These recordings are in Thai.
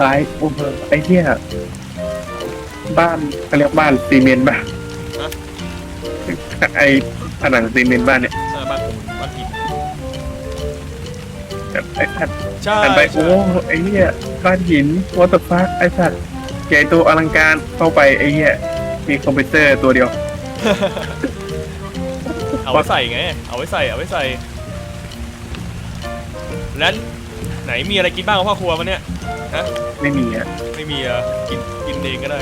ซ้ายโอ้โหไอ้เหี้ยบ้านเขาเรียกบ้านซีเมนต์ป่ะไอ้ผนังซีเมนต์บ้านเนี่ยเออบ้านผมบ้านหินแบบไอ้สัสใช่หันไปใช่โอ้ไอ้เหี้ยบ้านหินวอเตอร์ฟักไอ้สัสใหญ่โตอลังการเข้าไปไอ้เหี้ยมีคอมพิวเตอร์ตัวเดียว เอาไว้ใส่ไง เอาไว้ใส่เอาไว้ใส่แล้วไหนมีอะไรกินบ้างของพ่อครัวมันเนี่ย ไม่มีอะไม่มีอะกินกินเองก็ได้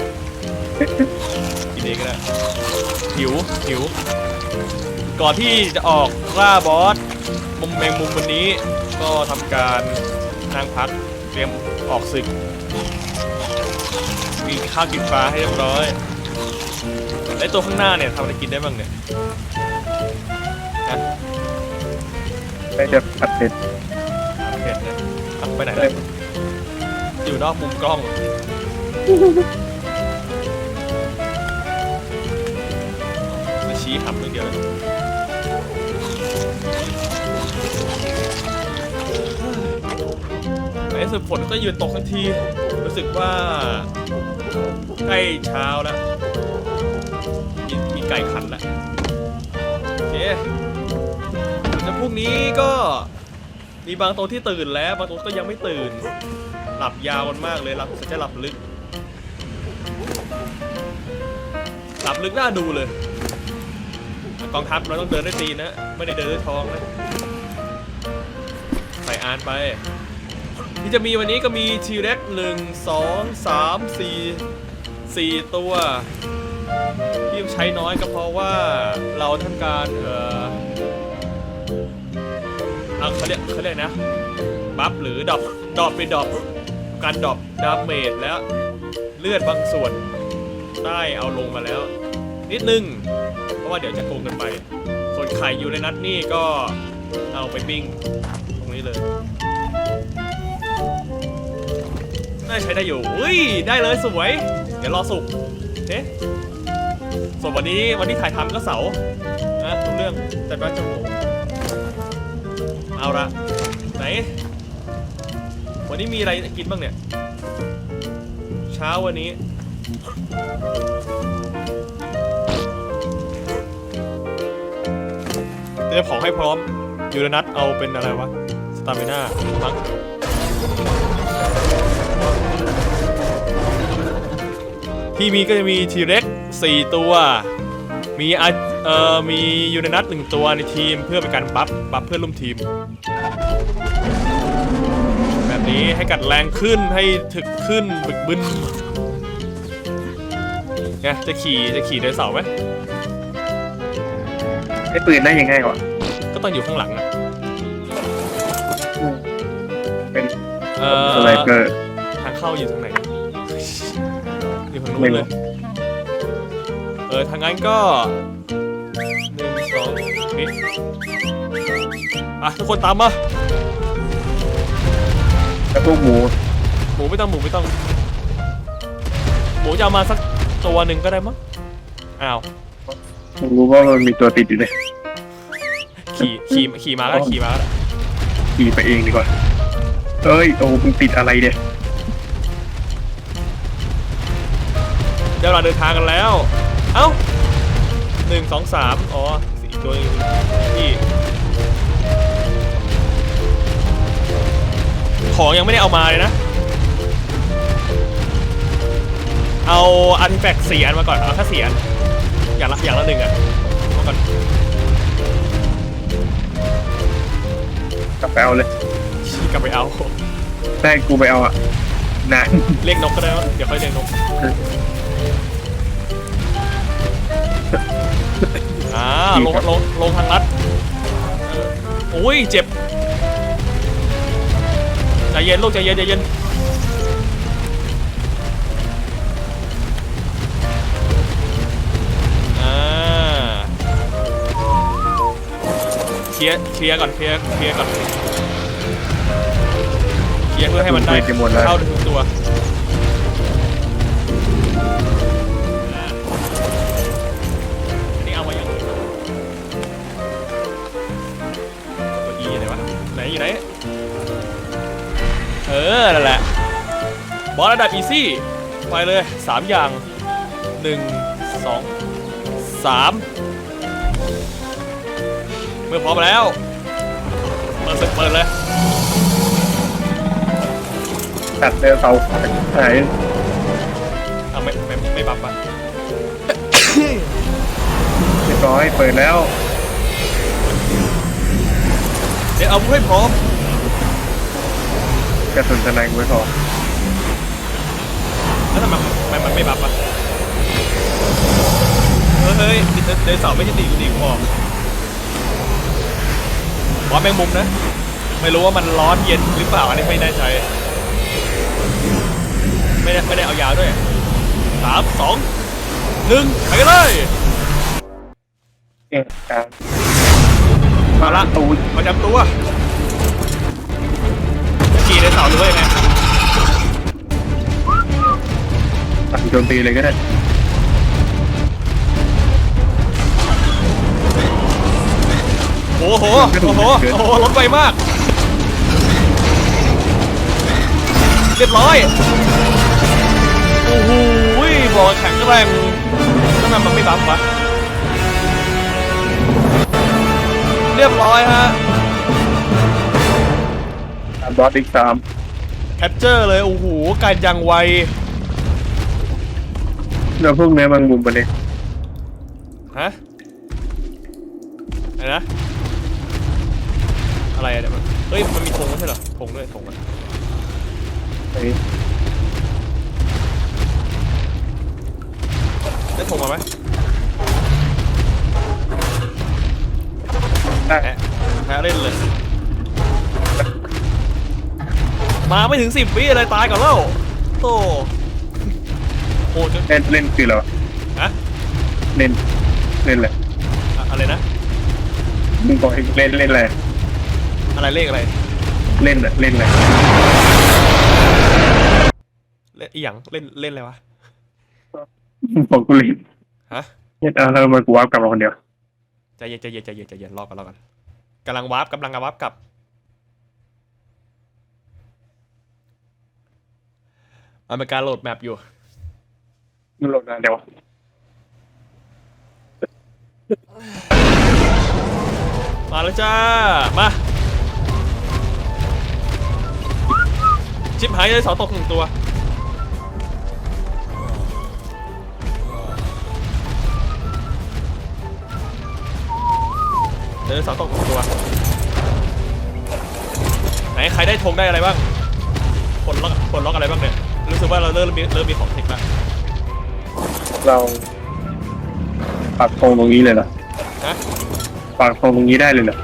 กินเองก็ได้ หิวหิว ก่อนที่จะออกล่าบอสมุมแมงมุมวันนี้ ก็ทำการนั่งพักเตรียมออกศึกมีข้าวกินปลาให้เรียบร้อยไอตัวข้างหน้าเนี่ยทำอะไรกินได้บ้างเนี่ยได้จะผัดเผ็ดเห็นนะอะไปไหนเอ้แล้วย อยู่นอกมุมกล้อง จะชี้หับเรื่องเดียวเลยในที่สุดฝนก็หยุดตกสักที รู้สึกว่าใกล้เช้าแล้ว มีมีไก่ขันแล้วโอเคแล้วพรุ่งนี้ก็มีบางตัวที่ตื่นแล้ว บางตัวก็ยังไม่ตื่น หลับยาวกันมากเลยหลับจะหลับลึก หลับลึกน่าดูเลย กองทัพเราต้องเดินด้วยตีนนะ ไม่ได้เดินด้วยท้องนะ ใส่อานไป ที่จะมีวันนี้ก็มีทีเร็กหนึ่งสองสามสี่สี่ตัวที่ใช้น้อยก็เพราะว่าเราทำการเออเขาเรียกเขาเรียกนะ บัฟหรือดอปดรอปไปดอป การดรอปดาเมจแล้ว เลือดบางส่วนได้เอาลงมาแล้ว นิดนึง เพราะว่าเดี๋ยวจะโกงกันไป ส่วนไข่อยู่ในนัดนี่ก็เอาไปปิ้งตรงนี้เลยน่าใช้ได้อยู่อุ้ยได้เลยสวย เดี๋ยวรอสุกเอ๊ะส่วนวันนี้วันที่ถ่ายทำก็เสาร์นะทุกเรื่องแต่ว่าจะโหเอาละไหน วันนี้มีอะไรกินบ้างเนี่ย เช้าวันนี้ เตรียมของให้พร้อม ยูเรนัสเอาเป็นอะไรวะ สตามิน่ามั้งที่มีก็จะมีทีเร็ก4ตัว มีอะเอ่อมียูเรนัสหนึ่งตัวในทีมเพื่อเป็นการบัฟบัฟเพื่อนร่วมทีม นี้ให้กัดแรงขึ้นให้ถึกขึ้นบึกบึนไงจะขี่จะขี่ไดโนเสาร์ไหมไอ้ปืนได้ยังไงวะก็ต้องอยู่ข้างหลังอะเป็นเอ่อสไนเปอร์ทางเข้าอยู่ทางไหนอยู่ทางนู้ไม่นรู้เลยเออทางนั้นก็หนึ่งสองนี่อะทุกคนตามมา แล้วพวกหมูหมูไม่ต้องหมูไม่ต้อง หมูจะเอามาสักตัวหนึ่งก็ได้มั้งอ้าวผมรู้ว่ามันมีตัวติดอยู่เลยขี่ขี่ขี่มาแล้วขี่มาแล้วขี่ไปเองดีกว่าเอ้ยโอ้มึงติดอะไรเนี่ยเดี๋ยวเราเดินทางกันแล้ว เอ้าหนึ่งสองสามอ๋อสี่ตัวอยู่ที่ ของยังไม่ได้เอามาเลยนะ เอาอาร์ติแฟกต์สี่อันมาก่อน เอาแค่สี่อัน อย่างละอย่างละหนึ่งอะมาก่อนกลับไปเอาเลยชี้กลับไปเอา ได้กูไปเอาอะนานเรียกนกก็ได้วะเดี๋ยวค่อยเรียกนก อ่าลงลงลงทางลัดเออโอ้ยเจ็บใจ เย็นลูกใจเย็นใจเย็นอ่าเคลียร์เคลียร์ก่อนเคลียร์เคลียร์ก่อนเคลียร์เพื่อให้มันได้จะหมดแล้วเข้าถึงตัว อีอะไรวะไหนอยู่ไหนเออนั่นแหละ บอสระดับอีซี่ ไปเลยสามอย่างหนึ่งสองสามเมื่อพร้อมแล้ว เปิดศึกเปิดเลย ตัดเดือเสาหายเอาไม่ไม่ไม่บัฟปะเรียบร้อยเปิดแล้ว เดี๋ยวเอาให้พร้อม กระสุนทนายไว้พอแล้วทำไมมันมันไม่บัฟปะเออเฮ้ยเดยวเสาไม่ใช่ตีกูดีพอบอสแมงมุมนะ ไม่รู้ว่ามันร้อนเย็นหรือเปล่าอันนี้ไม่แน่ใจไม่ได้ไม่ได้เอายาวด้วยสามสองหนึ่งไปกันเลยเอ๊ะการมาละตูดประจำตัว ขี่ในเสาหรือว่ายังไงตัดโจมตีเลยก็ได้โอ้โห โอ้โห โอ้โหรถไวมาก เรียบร้อย โอ้โหบอกแข็งแรงทำไมมันไม่บัฟวะ เรียบร้อยฮะ บอสอีกสามแคปเจอร์เลย โอ้โหการยังไวแล้วพวกเนี้ยมันมุมไปเลยฮะอะไรนะ อะไรอะเนี่ยมันเฮ้ย มันมีธงไม่ใช่เหรอธงด้วยธงอะไอ้ได้ธงมาไหมได้ แพ้แพ้เล่นเลย มาไม่ถึงสิบวิอะไรตายก่อนแล้วโตโอ้จนเล่นเล่นคืออะไรวะฮะเล่นเล่นอะไรอะอะไรนะ มึงบอกให้เล่นเล่นอะไรอะไรเลขอะไรเล่นอะเล่นอะไรเล่นอีหยังเล่นเล่นอะไรวะบอกกูเล่นฮะเล่นเอาแล้วทำไมกูวาร์ปกลับมาคนเดียวใจเย็นใจเย็นใจเย็นใจเย็นรอกันรอกันกำลังวาร์ปกำลังวาร์ปกลับ มันเป็นการโหลดแมปอยู่มันโหลดนานเดี๋ยววะมาแล้วจ้า มา ชิปหายเลยเสาตกหนึ่งตัว เจอเสาตกหนึ่งตัว ไหน ใครได้ธงได้อะไรบ้างผลล็อกผลล็อกอะไรบ้างเนี่ย รู้สึกว่าเราเริ่มมีเริ่มมีของเทคแล้วเราปักธงตรงนี้เลยเหรอนะปักธงตรงนี้ได้เลยเหรอ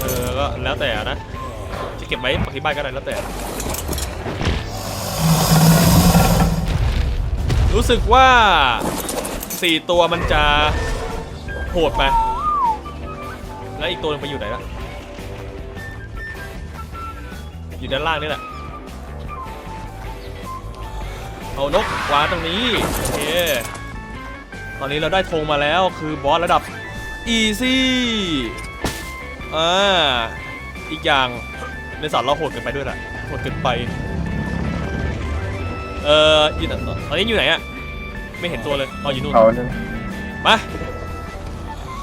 เออก็แล้วแต่นะ จะเก็บไว้ปักที่บ้านก็ได้แล้วแต่ รู้สึกว่าสี่ตัวมันจะโหดไปแล้วอีกตัวหนึงไปอยู่ไหนล่ะ อยู่ด้านล่างนี่แหละ เอานกวางตรงนี้โอเคตอนนี้เราได้ธงมาแล้วคือบอสระดับ easy อ่าอีกอย่างในสารเราโหดเกินไปด้วยแหละโหดเกินไป เอ่ออยู่ไหนตอนนี้อยู่ไหนอะไม่เห็นตัวเลยอ๋ออยู่นู่น เขาเนี่ยมา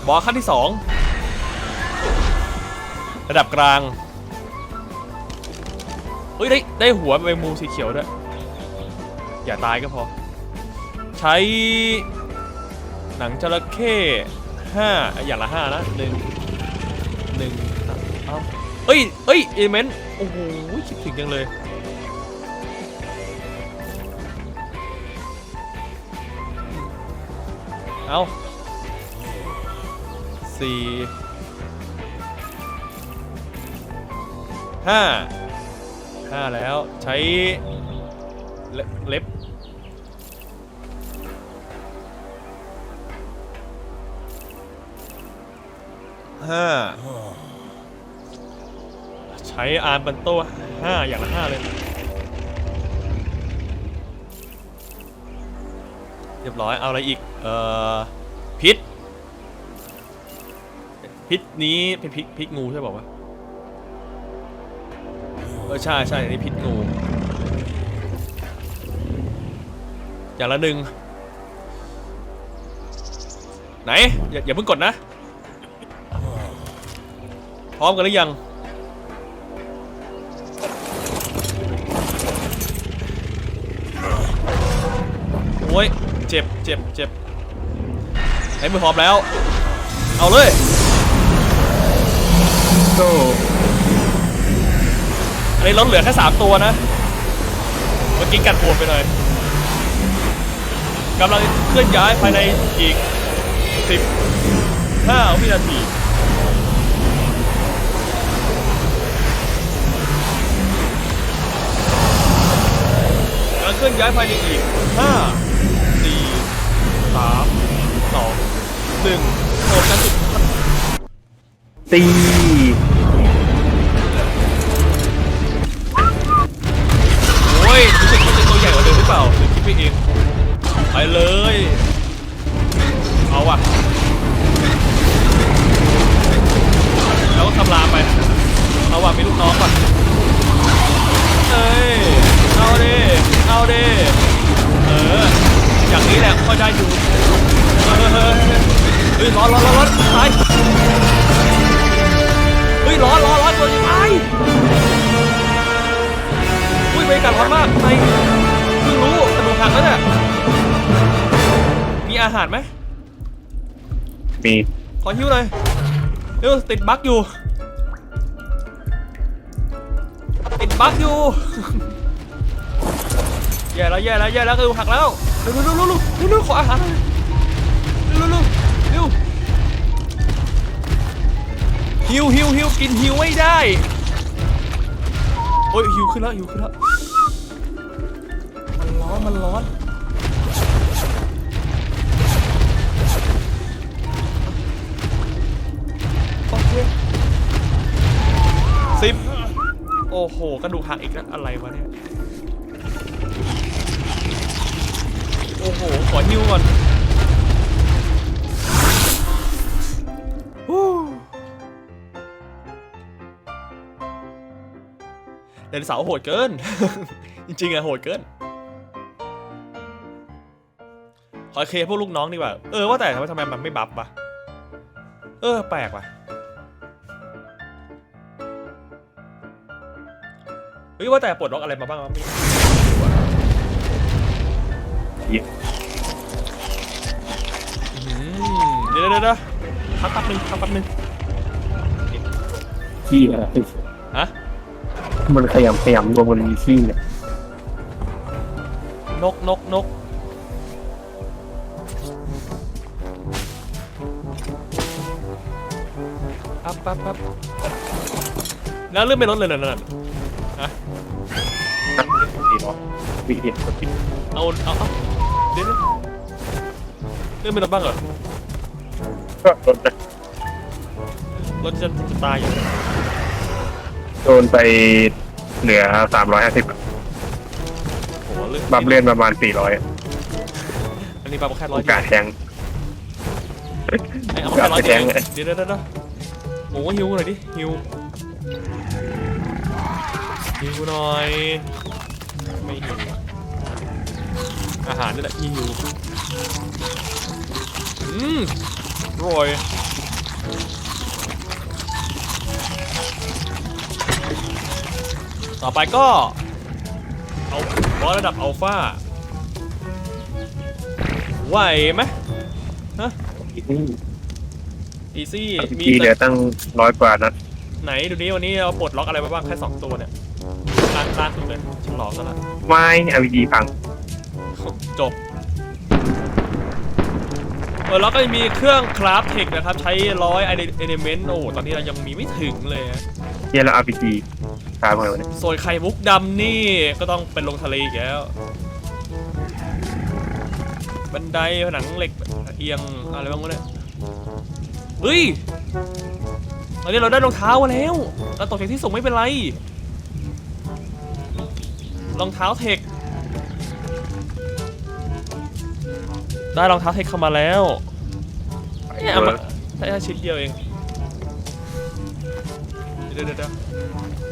บอสขั้นที่สองระดับกลางเฮ้ยได้ได้หัวแมงมุมสีเขียวด้วย อย่าตายก็พอ ใช้หนังจระเข้ห้าอย่างละห้านะหนึ่งหนึ่งเอ้าเอ้ยเอ้ยเอเมนโอ้โหคิดถึงจังเลย เอาสี่ห้าห้าแล้วใช้เล็บ ห้าใช้อาร์บันโต้ห้าอย่างละห้าเลย เรียบร้อยเอาอะไรอีก เอ่อ พิษ พิษนี้เป็นพิษพิษงูใช่ป่าวะเออใช่ใช่อันนี้พิษงู อย่างละหนึ่งไหน อย่าอย่าเพิ่งกดนะ พร้อมกันหรือยัง โอ้ย เจ็บเจ็บเจ็บไหนมือพร้อมแล้ว เอาเลยโซ่อันนี้ลดเหลือแค่สามตัวนะ เมื่อกี้กัดโหดไปหน่อยกำลังเคลื่อนย้ายภายในอีกสิบห้าวินาที เคลื่อนย้ายภายในอีกห้าสี่สามสองหนึ่งโหมดการสุดตีโอ้ยรู้สึกว่าจะตัวใหญ่กว่าเดิมหรือเปล่าหรือคิดไปเอง ไปเลย เอาว่ะแล้วก็คำราไป เอาว่ะมีลูกน้องว่ะเอ้ย เอาดิเอาดิเอออย่างนี้แหละก็ได้อยู่เฮ้ยเฮ้ยเฮ้ยเฮ้ยร้อนร้อนร้อนร้อนตายเฮ้ยร้อนร้อนร้อนตัวนี้ตายอุ้ยบรรยากาศร้อนมากในเพิ่งรู้กระดูกหักแล้วเนี่ยมีอาหารไหมมีขอหิ้วหน่อยเร็วติดบั๊กอยู่ติดบั๊กอยู่ แย่แล้วแย่แล้วแย่แล้วกระดูกหักแล้วเร็วเร็วเร็วเร็วเร็วเร็วขออาหารหน่อยเร็วเร็วเร็วหิวหิวหิวกินหิวไม่ได้โอ้ยหิวขึ้นแล้วหิวขึ้นแล้วมันร้อนมันร้อนโอเคสิบโอ้โหกระดูกหักอีกแล้วอะไรวะเนี่ย โอ้โห ขอฮิวก่อนเดนเสาร์โหดเกิน จริงๆอะโหดเกิน ขอเคลียร์พวกลูกน้องดีกว่า เออว่าแต่ทำไมทำไมมันไม่บัฟวะเออ แปลกว่ะเฮ้ยว่าแต่ปลดล็อกอะไรมาบ้างวะ ไม่อืมเดี๋ยวเดี๋ยวเดี๋ยวพักแป๊บนึงพักแป๊บนึงขี้อะไรฮะมันขยำขยำรวมกันมีขี้เนี่ยนกนกนกปั๊บปั๊บปั๊บแล้วเลื่อนไม่ลดเลยนะนั่นนะฮะตีเนาะวิเดียกดปิดเอาเอาเอาเดี๋ยวเดี๋ยวเลื่อนไม่ลดบ้างเหรอก็โดนรถจะจะตายอยู่โดนไปเหลือสามร้อยห้าสิบโอ้โหเลื่อนบัฟเลื่อนประมาณสี่ร้อยอันนี้บัฟแค่ร้อโอยกาสแทง ไอ้เอาแค่ร้อยไปเดียวแทงเลยเดี๋ยวเดี๋ยวเดี๋ยวเดี๋ยวโอ้โหฮิวหน่อยดิฮิวฮิวหน่อยไม่ฮิว อาหารนี่แหละที่ฮิวอืมอร่อยต่อไปก็ เอาบอสระดับอัลฟาไหวไหมฮะอีซี่มีทีเดียวตั้งร้อยกว่านัดไหนดูนี้วันนี้เราปลดล็อกอะไรมาบ้างแค่สองตัวเนี่ยล่างล่างสุดเลยฉลองกันละไม่เอาวีดีพัง จบเออแล้วก็มีเครื่องคราฟเทคนะครับ ใช้ร้อยเอเนเมนต์โอ้โหตอนนี้เรายังมีไม่ถึงเลยอะเฮียแล้วอาร์พีจีตามมาวันนี้ส่วนไข่มุกดำนี่ก็ต้องเป็นลงทะเลอีกแล้ว บันไดผนังเหล็กเอียงอะไรบ้างวะเนี่ยเฮ้ยตอนนี้เราได้รองเท้ามาแล้วเราตกจากที่สูงไม่เป็นไรรองเท้าเทค ได้รองเท้าเทคเข้ามาแล้วเนี่ยเอามาได้แค่ชิ้นเดียวเองเดี๋ยวเดี๋ยวเดี๋ยว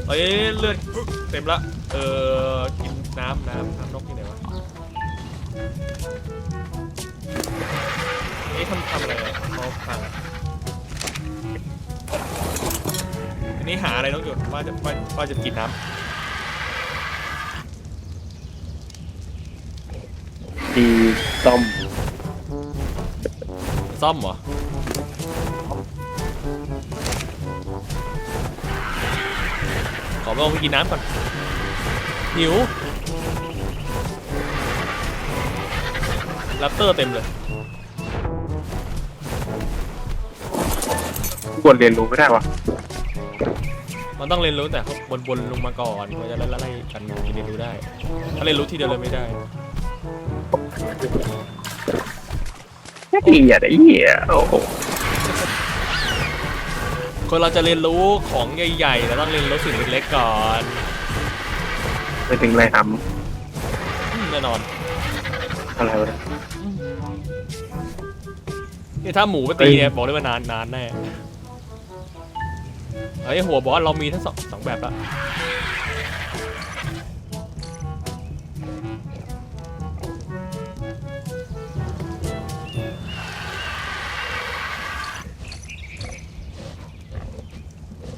เอ้ยเลือดเต็มละเออกินน้ำน้ำน้ำนกที่ไหนวะนี่ทำทำอะไรอะเขาพังอันนี้หาอะไรต้องหยุดว่าจะว่าว่าจะกินน้ดีต้อมำ ซ่อมเหรอขอลองไปกินน้ำก่อน หิวแรปเตอร์เต็มเลยกดเรียนรู้ไม่ได้วะมันต้องเรียนรู้แต่บนบนๆลงมาก่อนมันจะไล่ไล่ๆกันเรียนรู้ได้ ถ้าเรียนรู้ทีเดียวเลยไม่ได้ แค่เกียดไอ้เหี้ยโอ้โหคนเราจะเรียนรู้ของใหญ่ๆเราต้องเรียนรู้สิ่งเล็กๆก่อนไปถึงอะไรทอืมแน่นอนำอะไรวะเนี่ยนี่ถ้าหมูไปตีเนี่ยบอกเลยว่านานนานแน่ไอ้ยหัวบอสเรามีทั้งสองสองแบบละ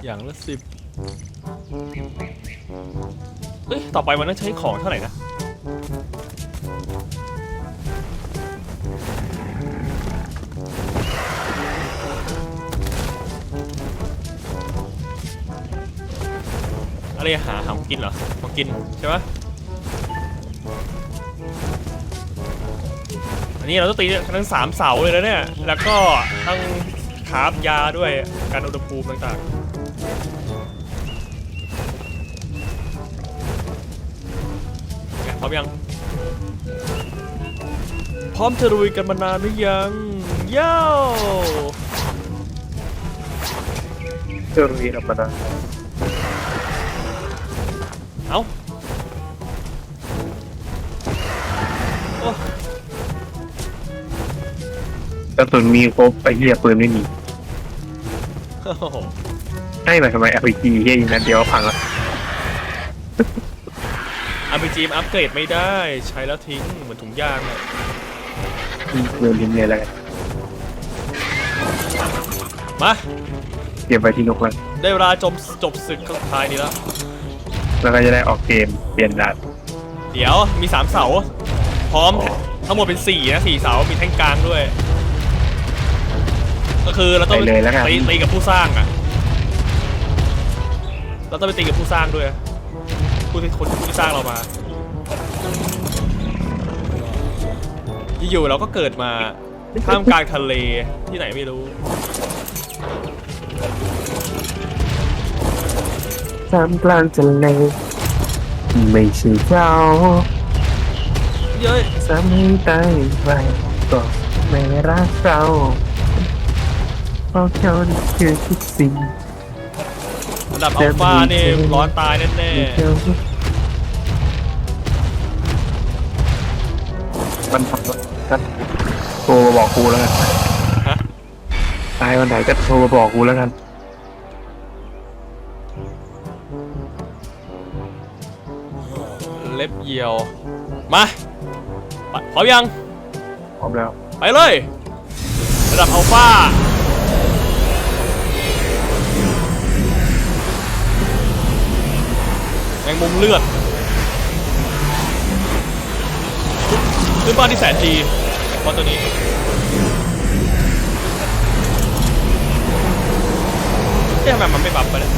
อย่างละสิบเอ้ย ต่อไปมันต้องใช้ของเท่าไหร่นะ อะไรหาหาของกินเหรอของกินใช่ไหมอันนี้เราต้องตีทั้งสามเสาเลยนะเนี่ย แล้วก็ทั้งคาฟยาด้วยการอุณหภูมิต่างๆ อมยัง พร้อมจะลุยกันมานานหรือยังโย่เจอรีธรรมดาเอ้าโอ้กระสุนมีครบไอ้เหี้ยปืนไม่มีโหให้มาทำไม RPG เหี้ยยิงนัดเดียวก็พังละ อาร์พีจีมอัปเกรดไม่ได้ใช้แล้วทิ้งเหมือนถุงยางเลยเงินทิ้งเลยแล้วกันมาเก็บไว้ที่นกแล้วได้เวลาจบจบศึกครั้งสุดท้ายนี้แล้ว แล้วก็จะได้ออกเกมเปลี่ยนด่านเดี๋ยวมี3เสา พร้อมทั้งหมดเป็น4นะ4เสา มีแท่งกลางด้วย ก็คือเราต้องไปเลยแล้วกัน ตีตีกับผู้สร้างอะ เราต้องไปตีกับผู้สร้างด้วย ผู้ที่คนผู้ที่สร้างเรามาอยู่ๆเราก็เกิดมาท่ามกลางทะเลที่ไหนไม่รู้ทำกลางทะเลไม่ใช่เจ้าเย้ยสามีตายไปก็ไม่รักเราเพราะเขานี่คือทุกสิ่ง ระดับอัลฟานี่ร้อนตายแน่ที่เขามันทำก็โทรมาบอกกูแล้วกันๆฮะตายวันไหนก็โทรมาบอกกูแล้วกันเล็บเหยี่ยว มาไปพร้อมยัง พร้อมแล้ว ไปเลย ระดับอัลฟา งมุมเลือดซื้อบ้านที่แสนดีเพราะตัวนี้เอ๊ะทำไมมันไม่บัฟไปเลย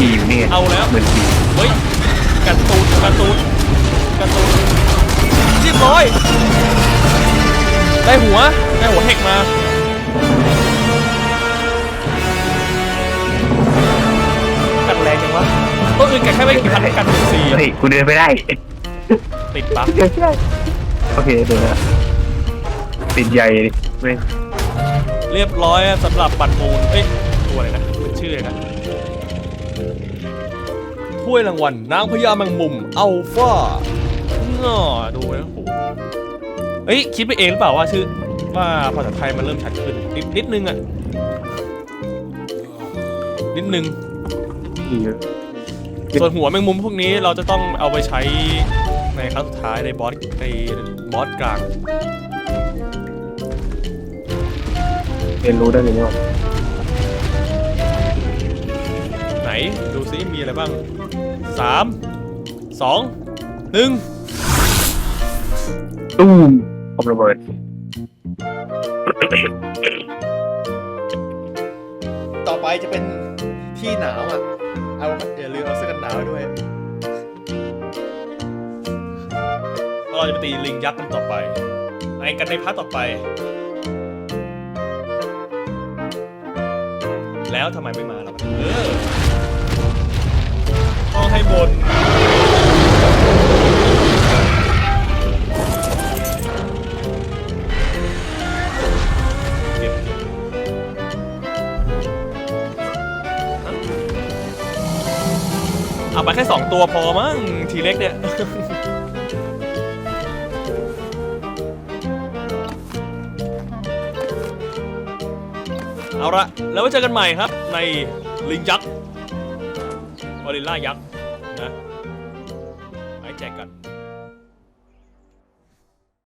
มีอยู่นี่ไงเอาแล้ว เหมือนมีเฮ้ยการ์ตูนการ์ตูนการ์ตูนเรียบร้อย ได้หัว ได้หัวเฮกมากัดแรงจังวะตัวอื่นกัดแค่ไม่กี่พันกันหนึ่งสี่เฮ้ยกูเดินไม่ได้ติดบั๊กเดินไม่ได้โอเคเดินแล้วติดใหญ่ดิไม่เรียบร้อยสำหรับบัตรมูลเอ้ยตัวอะไรนะมันชื่ออะไรนะ ถ้วยรางวัลนางพญาแมงมุมอัลฟาง่อดูนะโหเฮ้ยคิดไปเองหรือเปล่าว่าชื่อว่าภาษาไทยมันเริ่มชัดขึ้นนิดนิดนึงอะนิดนึงดีเยอะส่วนหัวแมงมุมพวกนี้เราจะต้องเอาไปใช้ในครั้งสุดท้ายในบอสในบอสกลางเรียนรู้ได้เลยว่าไดูซิมีอะไรบ้างสามสองหนึ่งตู้มคอมระเบิดต่อไปจะเป็นที่หนาวอะ เอาอย่าลืมเอาเสื้อกันหนาวไว้ด้วยเราจะไปตีลิงยักษ์กันต่อไปในกันในพาร์ทต่อไป แล้วทำไมไม่มาล่ะวะเออ ต้องให้บน เอาไปแค่สองตัวพอมั้งทีเล็กเนี่ย เอาละแล้วไว้เจอกันใหม่ครับในลิงยักษ์วอลิล่ายักษ์